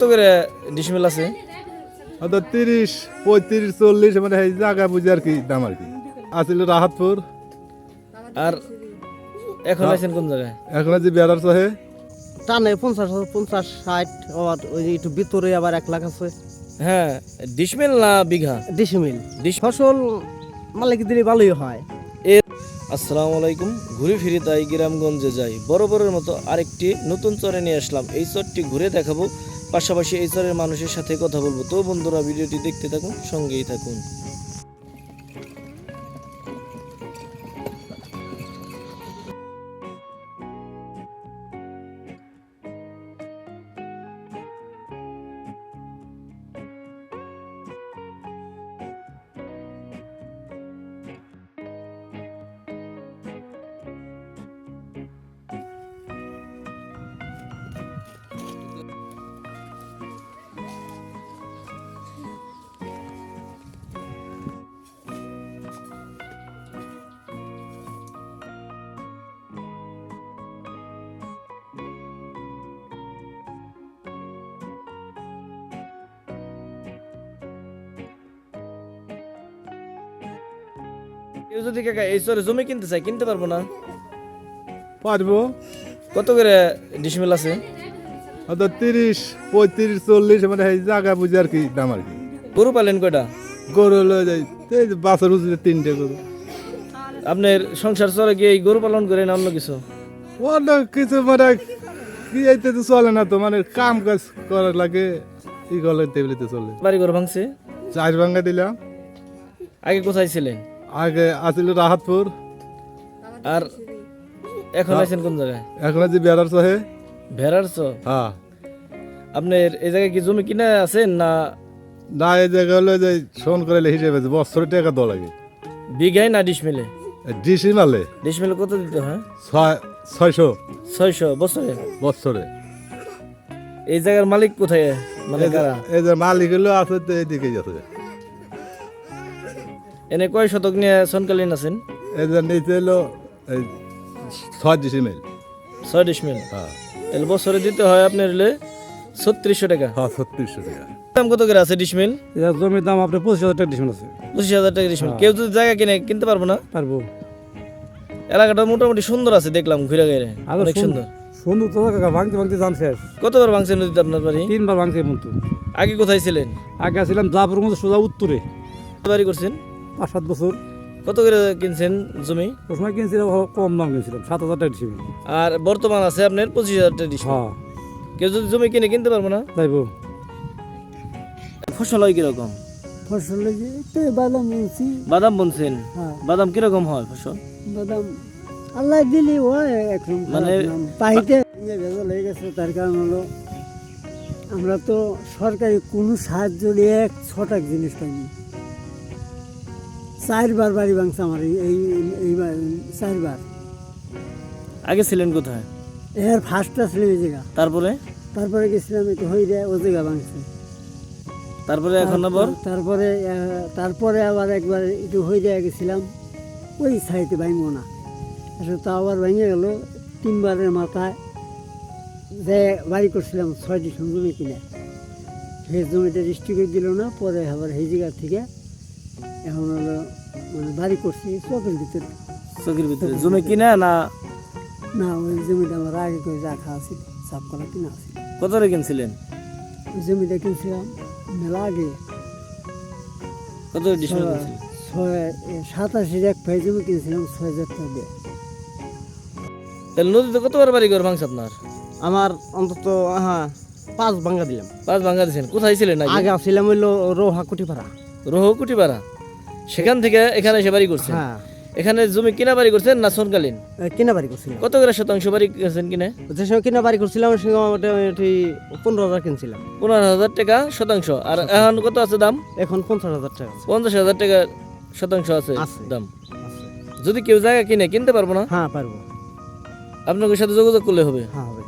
কত করে ডিসমেল আছে? হয়তো তিরিশ পঁয়ত্রিশ চল্লিশ মানে এই জায়গা বুঝে আর কি দাম আর কি। আসলে রাহাতপুর। আর এখন আছেন কোন জায়গায়? এখন যে বেড়ার চহে। টানে পঞ্চাশ পঞ্চাশ ষাট আবার ওই একটু ভিতরে আবার এক লাখ আছে। হ্যাঁ ডিসমেল না বিঘা? ডিসমিল ডিস- ফসল মালিক দিলে ভালোই হয়। আসসালামু আলাইকুম ঘুরে ফিরে তাই গ্রামগঞ্জে যাই। বরাবরের মতো আরেকটি নতুন চরে নিয়ে আসলাম। এই চরটি ঘুরে দেখাবো পাশাপাশি এই ধরনের মানুষের সাথে কথা বলব। তো বন্ধুরা ভিডিওটি দেখতে থাকুন সঙ্গেই থাকুন। কেউ যদি কাকা এই চরে জমি কিনতে চায় কিনতে পারব না। পারব। কত করে ডিসমেল আছে? হয়তো তিরিশ পঁয়ত্রিশ চল্লিশ মানে এই জায়গা বুঝে আর কি দাম আর কি। গরু পালেন কয়টা? গরু হলো যাই এই বাছর তিনটে গরু। আপনার সংসার চলে কি এই গরু পালন করে না অন্য কিছু? অন্য কিছু মানে কি এইতে তো চলে না তো মানে কাম কাজ করার লাগে ই গলে টেবিলিতে চলে। বাড়ি ঘর ভাঙছে? চাষ ভাঙ্গা দিলাম। আগে কোথায় ছিলেন? আগে আসিল রাহাতপুর। আর এখন আছেন কোন জায়গায়? এখন যে বেড়ার চহে। ভেড়ার চর হ্যাঁ। আপনার এই জায়গায় কি জমি কিনে আছেন না? না এই জায়গা হলো যে শোন করে হিসেবে আছে, বছরে টাকা দেওয়া লাগে। বিঘায় না ডিসমিলে ডিসি মালে। ডিসমিলে কত দিতে হয়? ছয় ছয়শো। ছয়শো বছরে? বছরে। এই জায়গার মালিক কোথায়? মানে এই যে মালিক হলো আছে তো এইদিকেই আছে। এনে কয় শতক নিয়ে সনকালীন আছেন? যে নিচে হলো এই ছয় ডিসি মিল ছয় ডিসমিল হ্যাঁ। তাহলে বছরে দিতে হয় আপনার হলে ছত্রিশশো টাকা। হ্যাঁ ছত্রিশশো টাকা। দাম কত করে আছে ডিসমিল জমির দাম আপনার পঁচিশ হাজার টাকা ডিসমিল আছে। পঁচিশ হাজার টাকা ডিসমিল কেউ যদি জায়গা কিনে কিনতে পারব না? পারব। এলাকাটা মোটামুটি সুন্দর আছে দেখলাম ঘুরে গেলে আরও অনেক সুন্দর। সুন্দর তো কাকা ভাঙতে ভাঙতে দাম শেষ। কতবার ভাঙছে নদীতে আপনার বাড়ি? তিনবার ভাঙছে কিন্তু আগে কোথায় ছিলেন? আগে ছিলাম জাপুর মধ্যে সোজা উত্তরে। বাড়ি করছেন? পাঁচ সাত বছর। কত করে কিনছেন জমি? ওই সময় কিনছিলাম কম দাম কিনছিলাম সাত হাজার টাকা ডিসমিল আর বর্তমান আছে আপনার পঁচিশ হাজার টাকা ডিসমিল হ্যাঁ। কেউ যদি জমি কিনে কিনতে পারব না? যাইবো ফসল হয় কীরকম? ফসলে যে তো বাদাম বলছি। বাদাম বুনছেন? হ্যাঁ। বাদাম কীরকম হয় ফসল? বাদাম আল্লাহ দিলি হয় এখন মানে- পাহিতে ইয়ে ভেজাল হয়ে গেছে তার কারণ হলো আমরা তো সরকারি কোনো সাহায্য নিয়ে এক ছটাক জিনিস পাইনি চারবার বাড়ি ভাঙছে আমার এই এই- এইবার চারবার। আগে ছিলেন কোথায়? এর ফার্স্টটা ছিল এই জায়গা। তারপরে? তারপরে গেছিলাম একটু হয়ে যায় ও জায়গা ভাঙছে। তারপরে এখন আবার? তারপরে তারপরে আবার একবার একটু হয়ে যায় গেছিলাম ওই সাইডে ভাঙবো না। আসলে তা আবার ভেঙে গেল তিনবারের মাথায় যে বাড়ি করছিলাম ছয়টি জমি কিনে সেই জমিটা ডিস্ট্রিক্টে দিল না পরে আবার সেই জায়গা থেকে এখন হলো মানে বাড়ি করছি চকের ভিতরে। চকির ভিতরে। জমি কিনা না? না ওই জমিটা আমার আগে করে রাখা আছে সাফ করা কিনা আছে। কত কিনছিলেন? ওই জমিটা কিনছিলাম মেলা আগে। কত ছয় সাতাশের এক জমি কিনেছিলাম ছয় হাজার টাকা দিয়ে। তাহলে নদীতে কতবার বাড়ি ঘর ভাঙছে আপনার? আমার অন্তত হ্যাঁ পাঁচ ভাঙা দিলাম। পাঁচ ভাঙা দিয়েছেন। কোথায় ছিলেন আগে? আসছিলাম হইল রোহা কুটিপাড়া। রোহকুটি পাড়া। সেখান থেকে এখানে এসে বাড়ি করছেন হ্যাঁ। এখানে জমি কিনা বাড়ি করছেন না সনকালীন? কিনা বাড়ি করছিলাম। কত করে শতাংশ বাড়ি করছেন কিনে? যে সময় কিনা বাড়ি করছিলাম সময় মোটামুটি পনেরো হাজার কিনছিলাম। পনেরো হাজার টাকা শতাংশ। আর এখন কত আছে দাম? এখন পঞ্চাশ হাজার টাকা। পঞ্চাশ হাজার টাকা শতাংশ আছে। দাম। যদি কেউ জায়গা কিনে কিনতে পারব না? হ্যাঁ পারব। আপনাদের সাথে যোগাযোগ করলে হবে। হ্যাঁ হবে।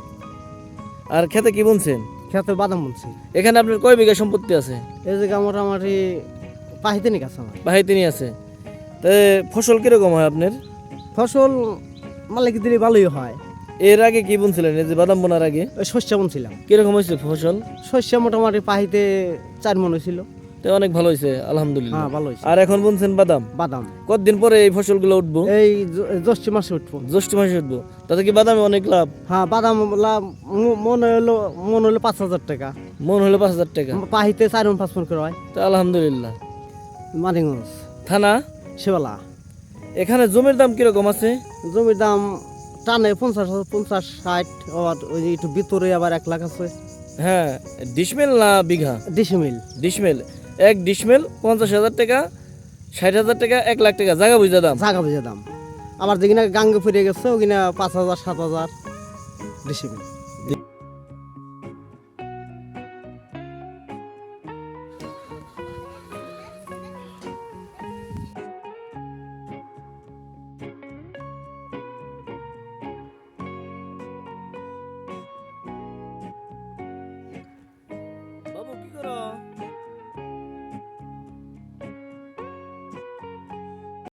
আর খেতে কি বুনছেন? খেতে বাদাম বলছি এখানে আপনার কয় বিঘা সম্পত্তি আছে? এই জায়গা মোটামুটি পাহিতে নিক আছে আমার। বাহাই আছে? তে ফসল কীরকম হয় আপনার? ফসল মালিক দিলে ভালোই হয়। এর আগে কি বুনছিলেন? এই যে বাদাম বোনার আগে? ওই শস্য বুনছিলাম। কীরকম হয়েছে ফসল? শস্য মোটামুটি পাহিতে চার মন হয়েছিল। তো অনেক ভালো হয়েছে আলহামদুলিল্লাহ। হ্যাঁ ভালো হয়েছে। আর এখন বুনছেন বাদাম? বাদাম। কতদিন পরে এই ফসলগুলো উঠবো? এই জ- জ্যৈষ্ঠ মাসে উঠবো। জ্যৈষ্ঠ মাসে উঠবো। তাতে কি বাদামে অনেক লাভ? হ্যাঁ বাদাম লাভ ম- মনে হলো মনে হলো পাঁচ হাজার টাকা। মন হলো পাঁচ হাজার টাকা। পাহিতে চার মন পাঁচ মন করে হয়। তো আলহামদুলিল্লাহ। মানিগঞ্জ থানা? সেবেলা এখানে জমির দাম কীরকম আছে? জমির দাম টানে পঞ্চাশ হাজার পঞ্চাশ ষাট আবার ওই যে একটু ভিতরে আবার এক লাখ আছে। হ্যাঁ ডিসমেল না বিঘা? ডিসমিল। ডিসমেল। এক ডিসমেল পঞ্চাশ হাজার টাকা ষাট হাজার টাকা এক লাখ টাকা জায়গা বুঝা দাম? জাগা বুঝে দাম। আবার যেখানে গাঙ্গে ফিরে গেছে ওখানে পাঁচ হাজার সাত হাজার ডিসমিল।